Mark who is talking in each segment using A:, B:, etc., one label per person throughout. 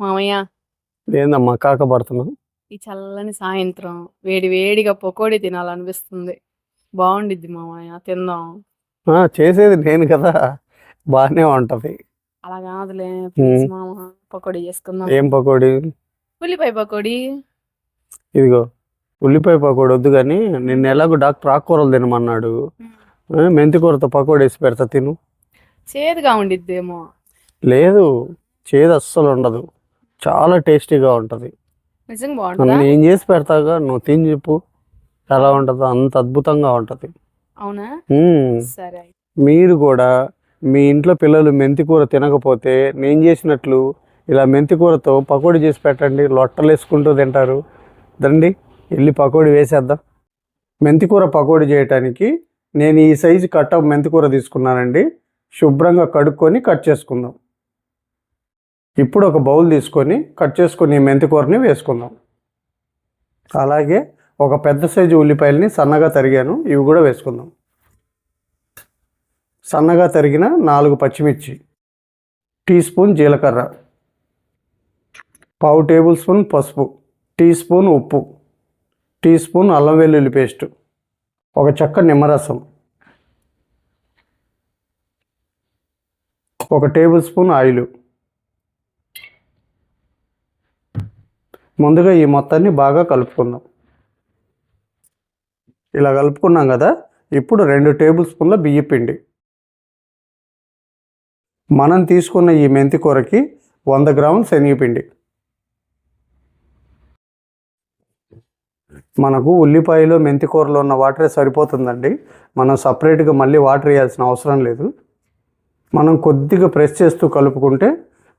A: మామయ్య.
B: ఏందమ్మా కాక పడుతున్నావు
A: ఈ చల్లని సాయంత్రం వేడి వేడిగా పకోడీ తినాలనిపిస్తుంది. బాగుండిద్ది మామయ్య తిందాం.
B: ఆ, చేసేది నేను కదా. బాగానే ఉంటది.
A: అలా కాదులే ప్లీజ్. మామ పకోడీ చేసుకుందాం.
B: ఏం పకోడీ?
A: ఉల్లిపాయ పకోడీ.
B: ఇదిగో ఉల్లిపాయ పకోడీ వద్దు కానీ నిన్న ఎలాగో డాక్టర్ ఆకుకూరలు తినమన్నాడు. ఆ, మెంతి కూరతో పకోడీ వేసి పెడతా తిను.
A: చేదుగా ఉండిద్దేమో.
B: లేదు చేదు అస్సలు ఉండదు. చాలా టేస్టీగా ఉంటుంది. నేను చేసి పెడతాగా నువ్వు తిని చెప్పు. ఎలా ఉంటుందో అంత అద్భుతంగా ఉంటుంది.
A: అవునా?
B: మ్మ్.
A: సరే
B: మీరు కూడా మీ ఇంట్లో పిల్లలు మెంతి కూర తినకపోతే నేను చేసినట్లు ఇలా మెంతి కూరతో పకోడీ చేసి పెట్టండి లొట్టలు వేసుకుంటూ తింటారు. దండి వెళ్ళి పకోడీ వేసేద్దాం. మెంతి కూర పకోడీ చేయటానికి నేను ఈ సైజు కట్ట మెంతి కూర తీసుకున్నానండి. శుభ్రంగా కడుక్కొని కట్ చేసుకుందాం. ఇప్పుడు ఒక బౌల్ తీసుకొని కట్ చేసుకుని మెంతికూరని వేసుకుందాం. అలాగే ఒక పెద్ద సైజు ఉల్లిపాయలని సన్నగా తరిగాను ఇవి కూడా వేసుకుందాం. సన్నగా తరిగిన నాలుగు పచ్చిమిర్చి టీ స్పూన్ జీలకర్ర పావు టేబుల్ స్పూన్ పసుపు టీ స్పూన్ ఉప్పు టీ స్పూన్ అల్లం వెల్లుల్లి పేస్ట్ ఒక చెక్క నిమ్మరసం ఒక టేబుల్ స్పూన్ ఆయిల్ ముందుగా ఈ మొత్తాన్ని బాగా కలుపుకుందాం. ఇలా కలుపుకున్నాం కదా ఇప్పుడు రెండు టేబుల్ స్పూన్ల బియ్య పిండి. మనం తీసుకున్న ఈ మెంతి కూరకి వంద గ్రాముల శనగపిండి మనకు ఉల్లిపాయలో మెంతి కూరలో ఉన్న వాటరే సరిపోతుందండి. మనం సపరేట్గా మళ్ళీ వాటర్ వేయాల్సిన అవసరం లేదు. మనం కొద్దిగా ప్రెస్ చేస్తూ కలుపుకుంటే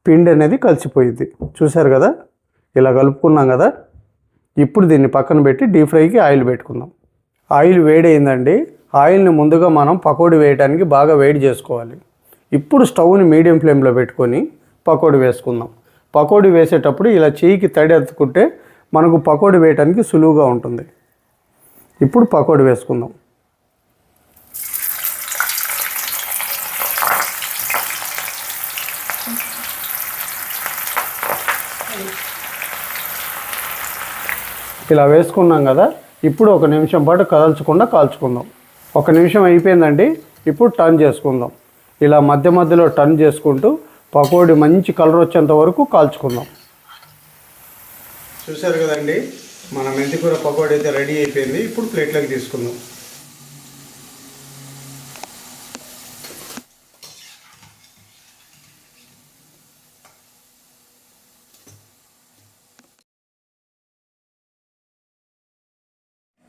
B: పిండి అనేది కలిసిపోయింది చూశారు కదా? ఇలా కలుపుకున్నాం కదా ఇప్పుడు దీన్ని పక్కన పెట్టి డీప్ ఫ్రైకి ఆయిల్ పెట్టుకుందాం. ఆయిల్ వేడైందండి. ఆయిల్ని ముందుగా మనం పకోడీ వేయడానికి బాగా వేడి చేసుకోవాలి. ఇప్పుడు స్టవ్ని మీడియం ఫ్లేమ్లో పెట్టుకొని పకోడీ వేసుకుందాం. పకోడీ వేసేటప్పుడు ఇలా చేయికి తడి ఎత్తుకుంటే మనకు పకోడీ వేయడానికి సులువుగా ఉంటుంది. ఇప్పుడు పకోడీ వేసుకుందాం. ఇలా వేసుకున్నాం కదా ఇప్పుడు ఒక నిమిషం పాటు కదల్చకుండా కాల్చుకుందాం. ఒక నిమిషం అయిపోయిందండి ఇప్పుడు టర్న్ చేసుకుందాం. ఇలా మధ్య మధ్యలో టర్న్ చేసుకుంటూ పకోడీ మంచి కలర్ వచ్చేంత వరకు కాల్చుకుందాం. చూసారు కదండి మన మెంతికూర పకోడీ అయితే రెడీ అయిపోయింది ఇప్పుడు ప్లేట్లోకి తీసుకుందాం.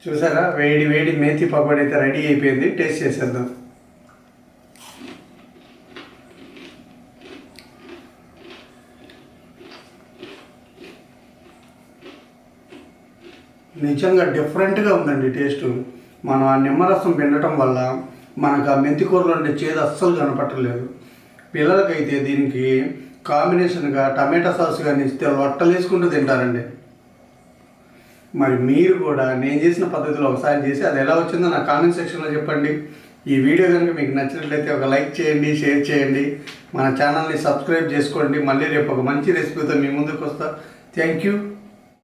B: చూసారా? వేడి వేడి మేతి పకోడీ అయితే రెడీ అయిపోయింది. టేస్ట్ చేసేద్దాం. నిజంగా డిఫరెంట్గా ఉందండి టేస్ట్. మనం ఆ నిమ్మరసం పిండటం వల్ల మనకు ఆ మెంతి కూరలో ఉండే చేదు అస్సలు కనపట్టలేదు. పిల్లలకైతే దీనికి కాంబినేషన్గా టమాటా సాస్ కానీ ఇస్తే లొట్టలు వేసుకుంటూ తింటారండి. మరి మీరు కూడా నేను చేసిన పద్ధతిలో ఒకసారి చేసి అది ఎలా వచ్చిందో నా కామెంట్ సెక్షన్లో చెప్పండి. ఈ వీడియో కనుక మీకు నచ్చినట్లయితే ఒక లైక్ చేయండి షేర్ చేయండి. మన ఛానల్ని సబ్స్క్రైబ్ చేసుకోండి. మళ్ళీ రేపు ఒక మంచి రెసిపీతో మీ ముందుకు వస్తా. Thank you